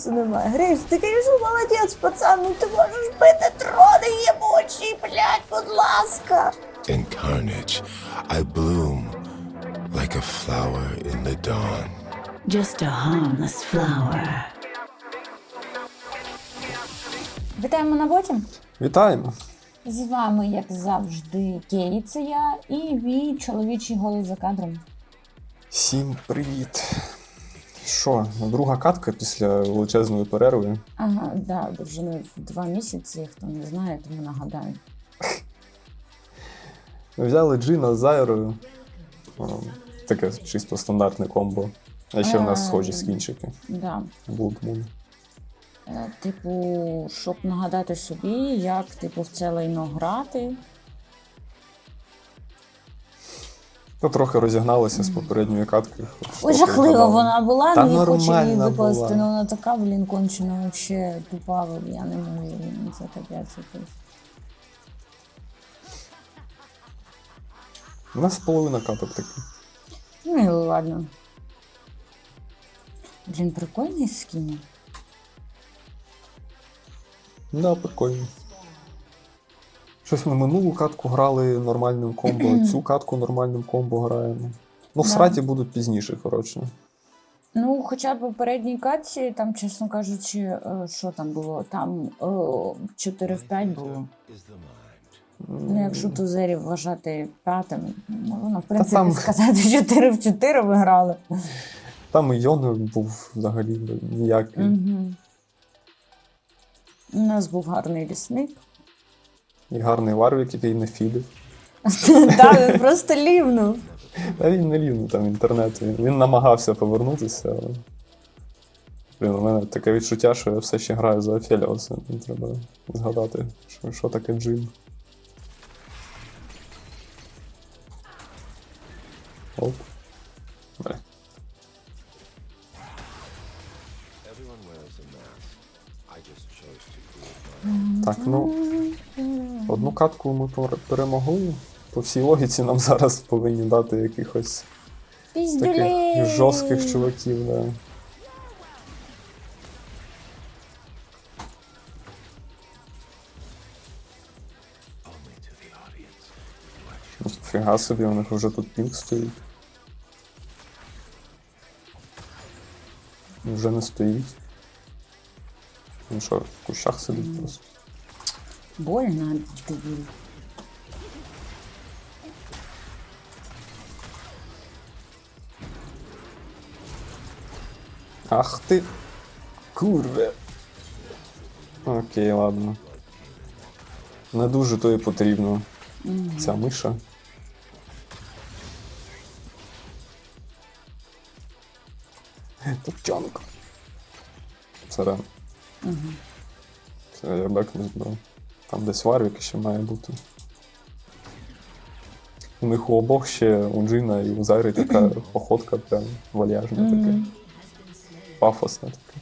голосу немає. Гриш, ти, звісно, молодець, пацан, ну ти можеш бити трони єбучі, блядь, будь ласка. In carnage, I bloom like a flower in the dawn. Just a harmless flower. Вітаємо на боті. Вітаємо! З вами, як завжди, Кейт, я і мій чоловічий голос за кадром. Всім привіт! Що, друга катка після величезної перерви. Ага, да, в два місяці, хто не знає, тому нагадаю. Ми взяли Джина з Зайрою. О, Таке чисто стандартне комбо. А ще в нас схожі скінчики. Да. Moon. Е, Типу, щоб нагадати собі, як типу, в це лайно грати. Ну, трохи розігналися з попередньої катки. Ой, жахлива вона була, Та ну я хочу її нормальна викласти. була. Ну вона така, блін, кончена, вообще тупава, я не можу. Ну, Це капець якийсь. У нас половина каток такі. Ну і ладно. Блін, прикольний скін. Да, прикольно. Щось ми минулу катку грали нормальним комбо, цю катку нормальним комбо граємо. Ну, в Да. сраті будуть пізніше, коротше. Ну, хоча б в попередній катці, там, чесно кажучи, е, що там було? Там е, 4 в 5 було. Ну, якщо тузерів вважати п'ятим, можна, в принципі, там- сказати, 4 в 4 ви грали. Там і Йон був взагалі ніякий. Угу. У нас був гарний лісник. І гарний Варвік, який не фідив. Так, він просто лівнув. Та він не рівно там інтернет. Він, намагався повернутися, але. Блін, у мене таке відчуття, що я все ще граю за Офеліоса. Треба згадати, що, що таке джин. Оп. Бля. Так, ну. Одну катку ми перемогли. По всій логіці нам зараз повинні дати якихось таких жорстких чуваків, да. Ну, Фіга собі, у них вже тут пінг стоїть. Вже не стоїть. Він що, в кущах сидить просто. Больно, дебіль. Ах ти. Курве. Окей, ладно. Не дуже то і потрібно. Ця миша. Топчонка. Сорян. Це я бек не збрав. Там десь Варвік ще має бути. У них у обох ще у Джина і у Зайри така походка прям вальяжна така. Пафосна така.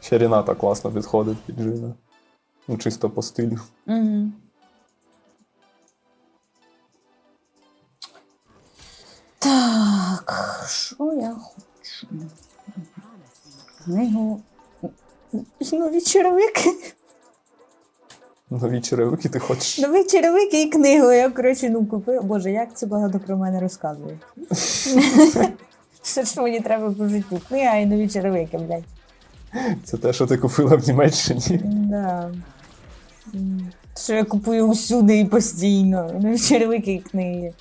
Ще Ріната класно підходить під Джина. Ну, чисто по стилю. Угу. Так, Нові черевики. Нові черевики ти хочеш. Нові черевики і книгу. Я, коротше, ну купила. Боже, як це багато про мене розказує. Що ж мені треба по життю? Книга і нові черевики, блядь. Це те, що ти купила в Німеччині. Да. Що я купую усюди і постійно. Нові черевики і книги.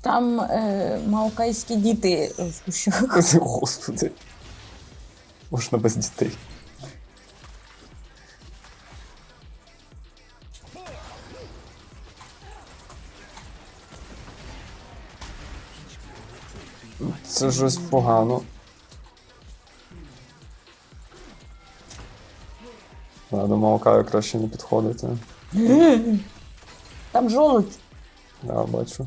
Там е, маокайські діти в кущах. Господи. Можна без дітей. Це щось погано. Да, до молока краще не підходити. Там жолудь. Я бачу.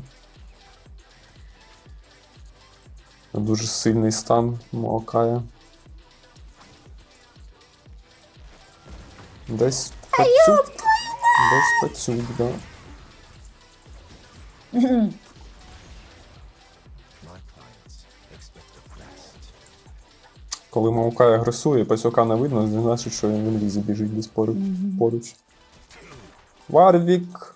Дуже сильний стан Маокая. Десь пацюк. Десь пацюк, да. Коли Маукай агресує, пацюка не видно, це значить, що він в інвізі біжить десь поруч. поруч. Варвік!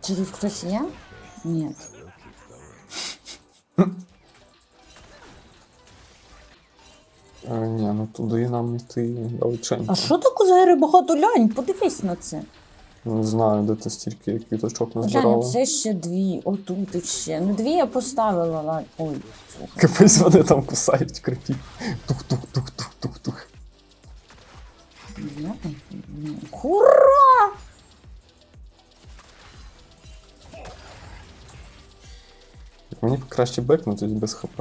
Чи тут хтось є? Ні. Е, ні, ну туди нам йти далеченько. А що таке за багато лянь? Подивись на це. Не знаю, де ти стільки квіточок Глянь, назбирала. це ще дві, отут ще. Ну дві я поставила, ладно. Ой, слухай. Капець вони там кусають крипі. Тух-тух-тух-тух-тух-тух. Там- Мені б краще бекнутись без хп.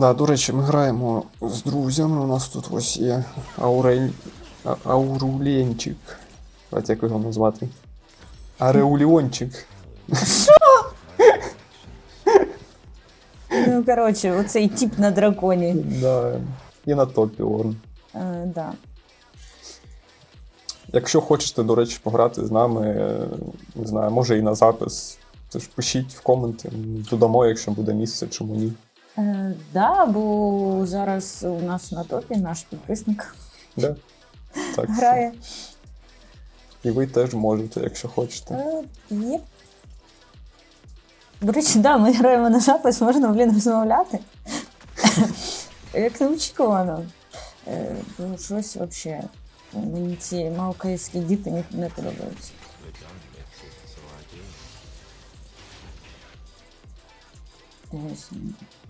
Да, до речі, ми граємо з друзями. У нас тут ось є Аурель... А- Ауруленчик. Давайте як його назвати. Ареуліончик. Ну, коротше, оцей тип на драконі. Да. І на топі Орн. Е, да. Якщо хочете, до речі, пограти з нами, е, не знаю, може і на запис. Тож пишіть в коменти, додамо, якщо буде місце, чому ні. Е, да, бо зараз у нас на топі наш підписник Да? Так, грає. І ви теж можете, якщо хочете. Е, Є. До речі, да, ми граємо на запис, можна, блін, розмовляти. Як неочікувано. Е, Щось взагалі. Мені ці маукайські діти не подобаються.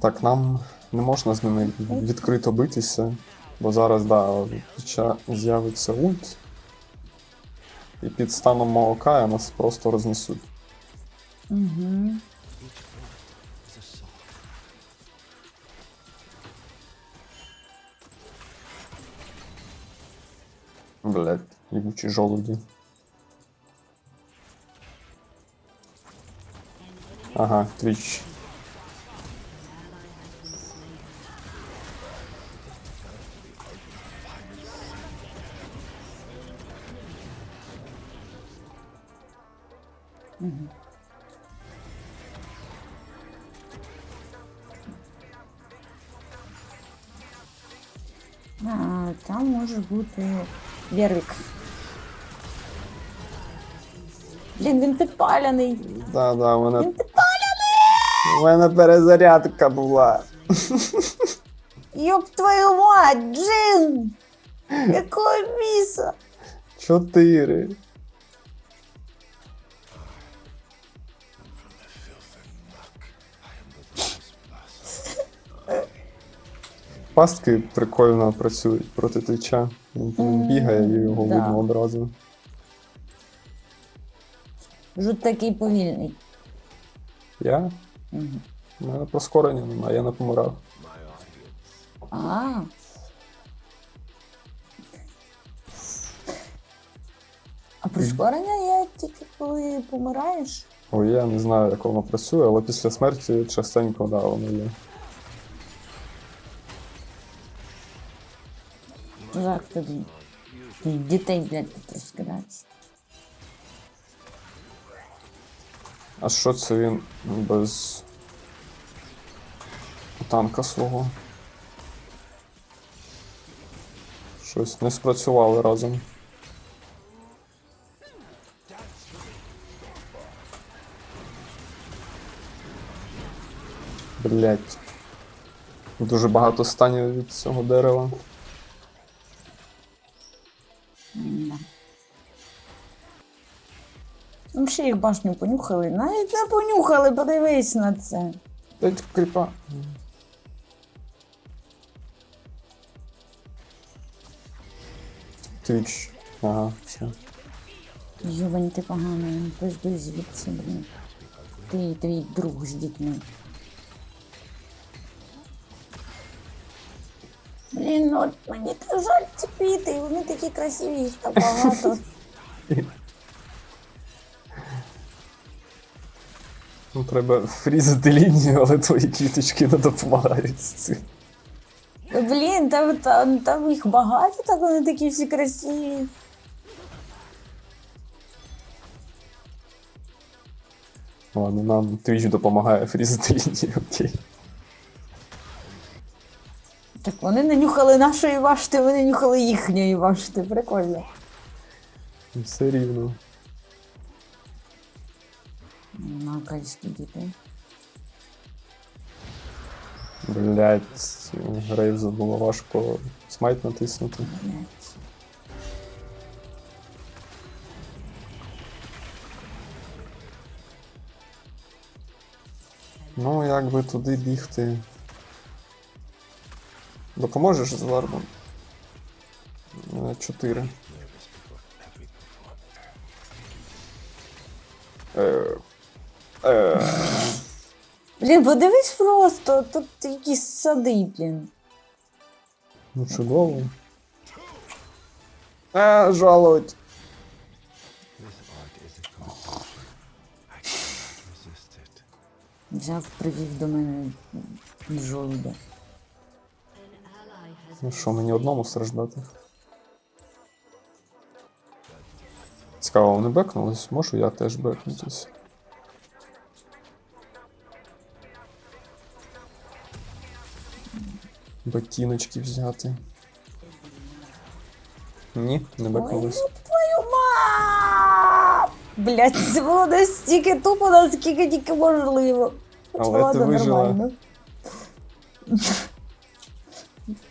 Так, нам не можна з ними відкрито битися, бо зараз, да, хоча з'явиться ульт, і під станом Маокая нас просто рознесуть. Угу. Блять, ебучі жолуді. Ага, твіч. Може бути Блін, він підпалений. Да, да, у мене. Він підпалений! У мене перезарядка була. Йоп твою мать, Джин! Якого біса? Чотири. Пастки прикольно працюють проти твіча. Він він бігає і його да. видно одразу. Жут такий повільний. Я? Угу. У мене прискорення немає, я не помирав. А. А прискорення є тільки коли помираєш. Ой, я не знаю, як воно працює, але після смерті частенько да, воно є. Як тобі? Дітей, блядь, тут розкидати. А що це він без танка свого? Щось не спрацювали разом. Блять. Дуже багато станів від цього дерева. Ну, ще їх башню понюхали. Навіть не понюхали, подивись на це. Дайте кріпа. Твіч. Ага, все. Йобань, ти поганий, пиздуй звідси, блін. Ти і твій друг з дітьми. Блін, ну от мені так жаль ці квіти, вони такі красиві, їх так багато. Ну, треба фрізати лінію, але твої квіточки не допомагають з цим. Блін, там, там, там їх багато, так вони такі всі красиві. Ладно, нам Twitch допомагає фрізати лінії, окей. Так вони не нюхали нашої вашти, вони нюхали їхньої вашти. Прикольно. Все рівно. Накальські діти. Блять, Грейвзу було важко смайт натиснути. Блядь. Ну, як би туди бігти. Допоможеш з ларбом? Чотири. Е, Блін, подивись просто, тут якісь сади, блін. Ну, чудово. А, жалують. Взяв, привів до мене жолуда. Ну що, мені одному страждати? Цікаво, вони бекнулись? Можу я теж бекнутись. Ботиночки взяти. Ні, не бекнулись. ну твою мать! Блять, це було настільки тупо, наскільки тільки можливо. Але ти вижила. нормально.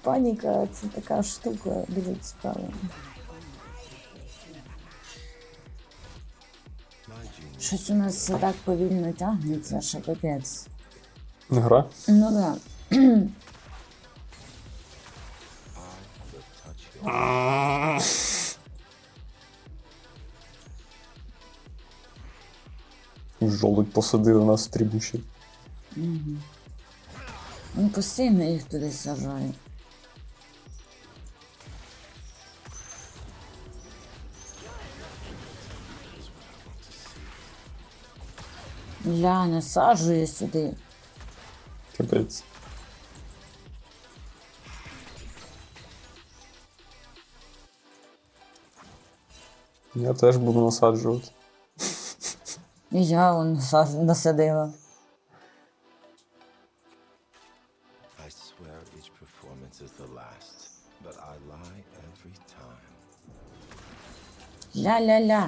Паніка це така штука дуже цікава. Щось у нас все так повільно тягнеться, що капець. Гра? Ну да. Жолудь посадили нас в трібуші. Ну постійно їх туди сажають. Ля, насаджує сюди. Капець. Я теж буду насаджувати. І я он насадила. I swear each performance is the last, but I lie every time. Ля-ля-ля.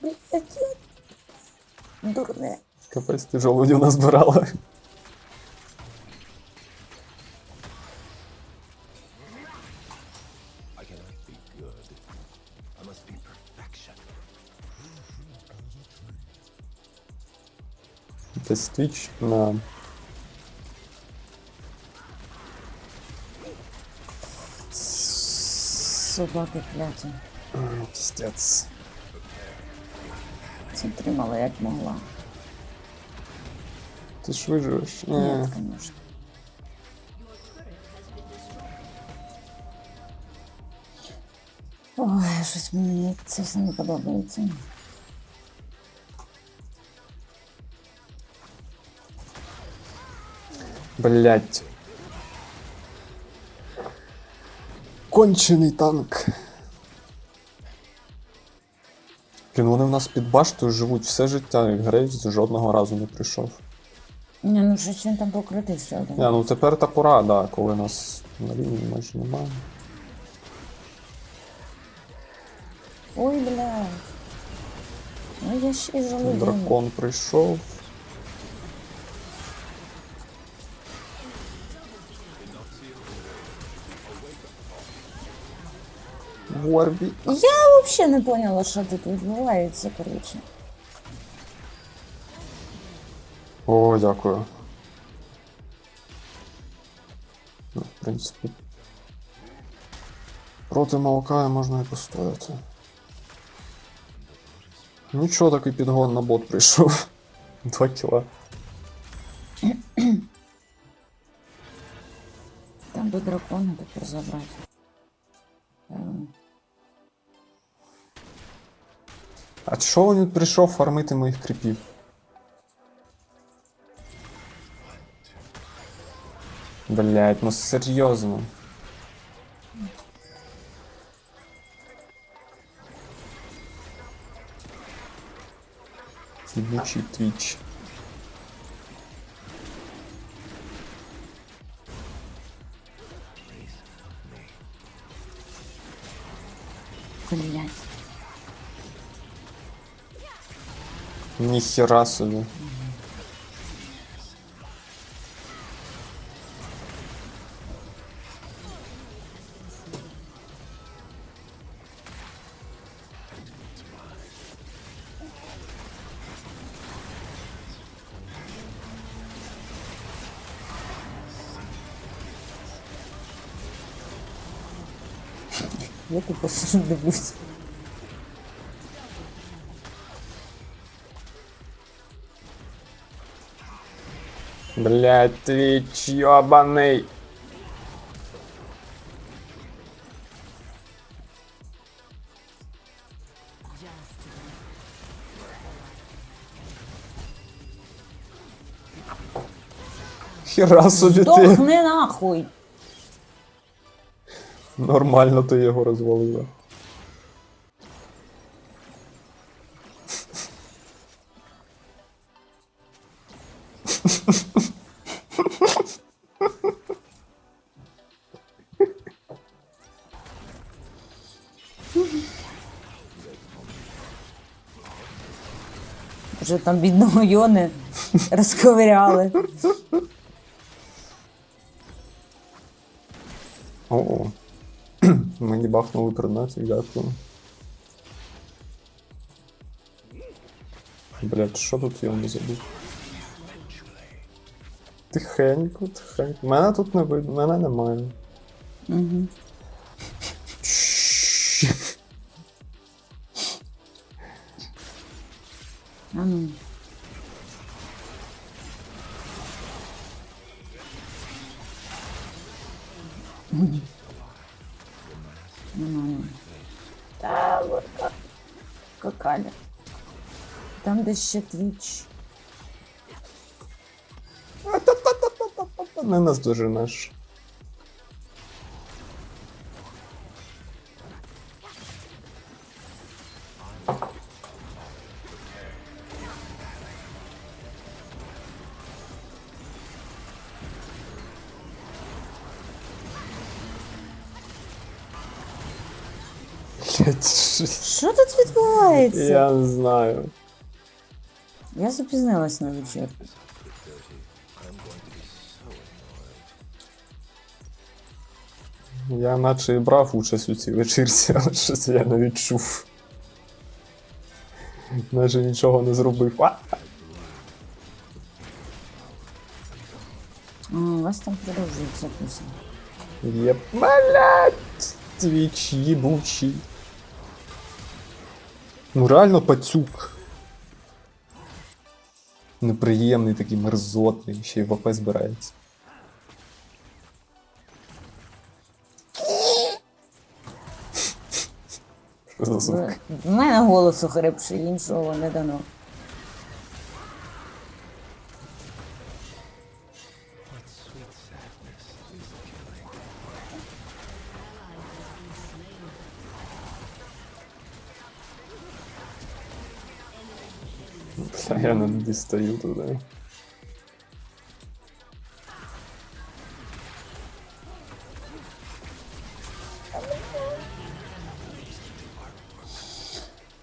Блядь, я- Дурне. Капець, ти жолудів назбирала. Десь твіч на. Собаки кляті. Пістець. Це тримала як могла. Ти ж виживеш? Ні, Ні. звісно. Ой, щось мені це все не подобається. Блять. Кончений танк. Блін, вони в нас під баштою живуть все життя, і Грейвс жодного разу не прийшов. Ні, ну щось він там покритий все. Ні, ну тепер та пора, да, коли нас на лінії майже немає. Ой, блядь. Ну я ще й жалую. Дракон прийшов. Ворбі. Я взагалі не поняла, що тут відбувається, коротше. О, дякую. Ну, в принципі. Проти Маокая можна і постояти. Нічого такий підгон на бот прийшов. Два кіла. Там до дракона тепер забрати. А чого він прийшов фармити моїх кріпів? Блять, ну серйозно. Ебучий твіч. Блять. Ніхера собі. Я тупо сижу дивлюсь. Блять, твіч йобаний. Хера собі ти. Дохни нахуй! Нормально ти його розвалила. Там бідного Йони розковиряли. О. Мені бахнули предметів, дякую. Блять, що тут я не забув? Тихенько, тихенько. Мене тут не видно, мене немає. Угу. ще твіч. Не наздоженеш. Блять, що- Що тут відбувається? Я не знаю. Я запізнилась на вечір. Я наче і брав участь у цій вечірці, але щось я не відчув. Наче нічого не зробив. А! А, у вас там продовжується пісня. Є, блять! Твіч їбучий. Ну реально пацюк. Неприємний такий мерзотний, ще й в АП збирається. Що за звук? В мене голосу хрипше, іншого не дано. Я не дістаю туди.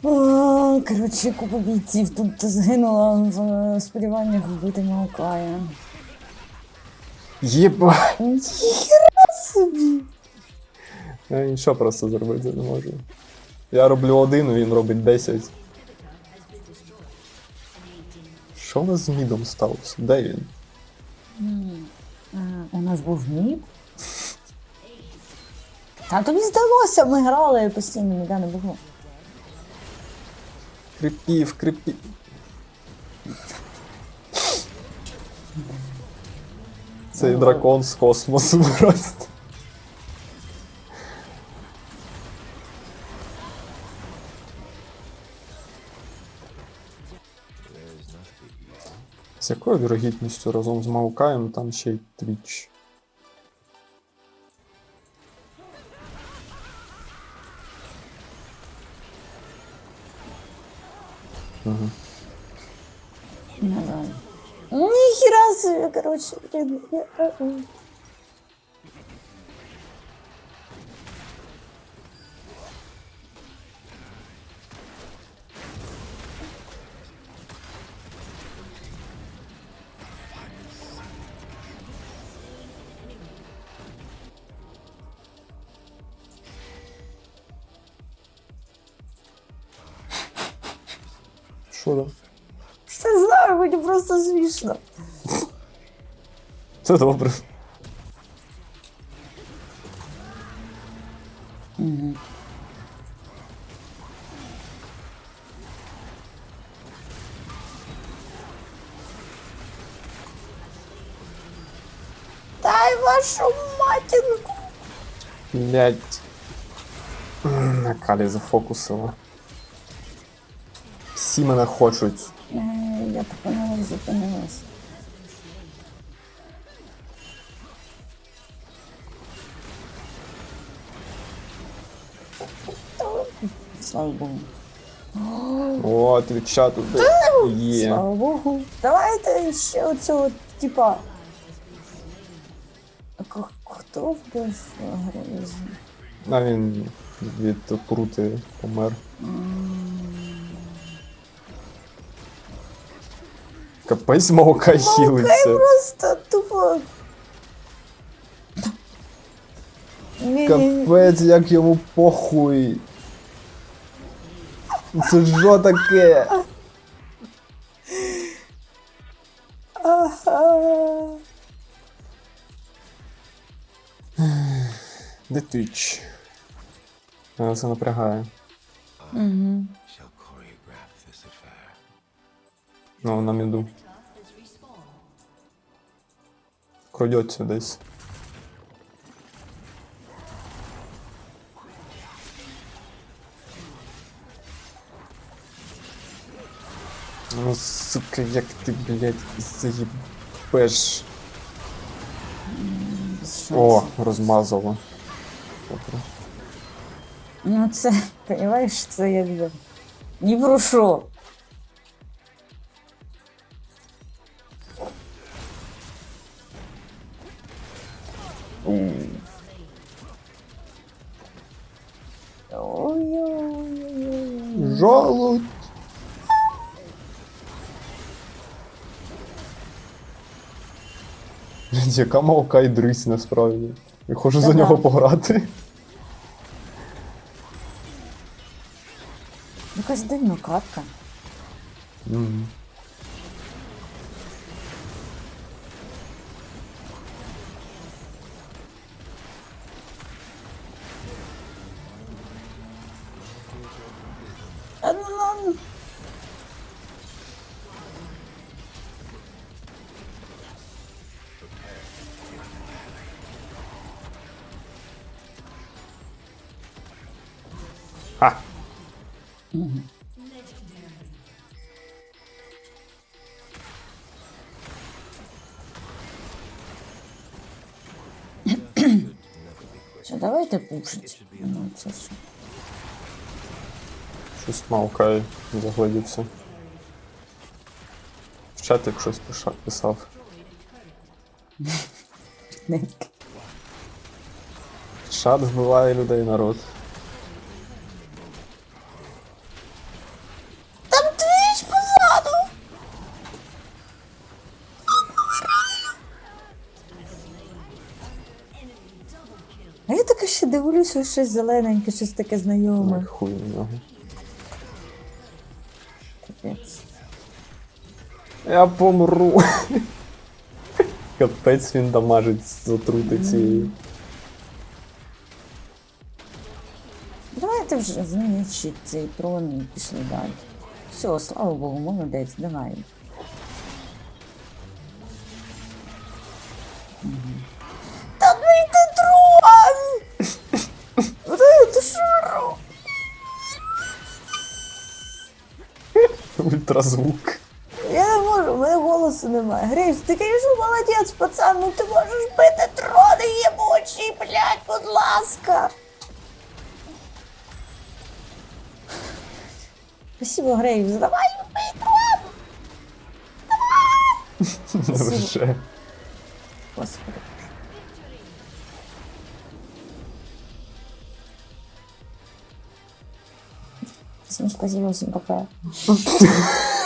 О, коротше, купа бійців тут згинула в е, сподіваннях вбити Маокая. Єба! Ніхера собі! Я нічого просто зробити не можу. Я роблю один, він робить 10. Що у нас з мідом сталося? Де він? А, у нас був мід? Та тобі здалося, ми грали постійно, ніде не було. Крипів, крипів. Цей дракон з космосу просто. З якою вірогідністю разом з Маукаєм там ще й твіч. Угу. Ну ладно. Нихера себе, короче, блин. Це добре. Дай вашу матінку. Блять. На Калі зафокусила. Всі мене хочуть. Е, Я зупинилась, зупинилась. Слава Богу. О, твіча тут є. Слава Богу. Давайте ще оцього, типа. А к- Хто вбив Грейзі? А він від крути помер. Капець молока хілиться. Просто тупо. Ні-ні-ні. Капець, як йому похуй. Це що таке? Де твіч? Це напрягає. Ну, на міду. Крадеться десь. Ну, сука, як ти, блядь, заїбеш. О, розмазало. Добре. Ну це, понимаешь, це я не про Яка молока і дрись насправді. Я хочу за нього пограти. Якась дивна катка. А Все, давайте пушить. Ну, це все. Щось Маукай заглядівся. В чатик щось пиша- писав. Ненька. Чат вбиває людей народ. Дивлюся, щось зелененьке, щось таке знайоме. Ой, хуй на нього. Капець. Я помру. Капець він дамажить з отрути цієї. Давайте вже знищить цей трон і пішли далі. Все, слава Богу, молодець, давай. ультразвук. Я не можу, в мене голосу немає. Грейс, ти звісно, молодець, пацан, ну ти можеш бити трони єбучі, блядь, будь ласка. Спасибо, Грейс, давай, бий трон! Давай! Невже? 少しも心配。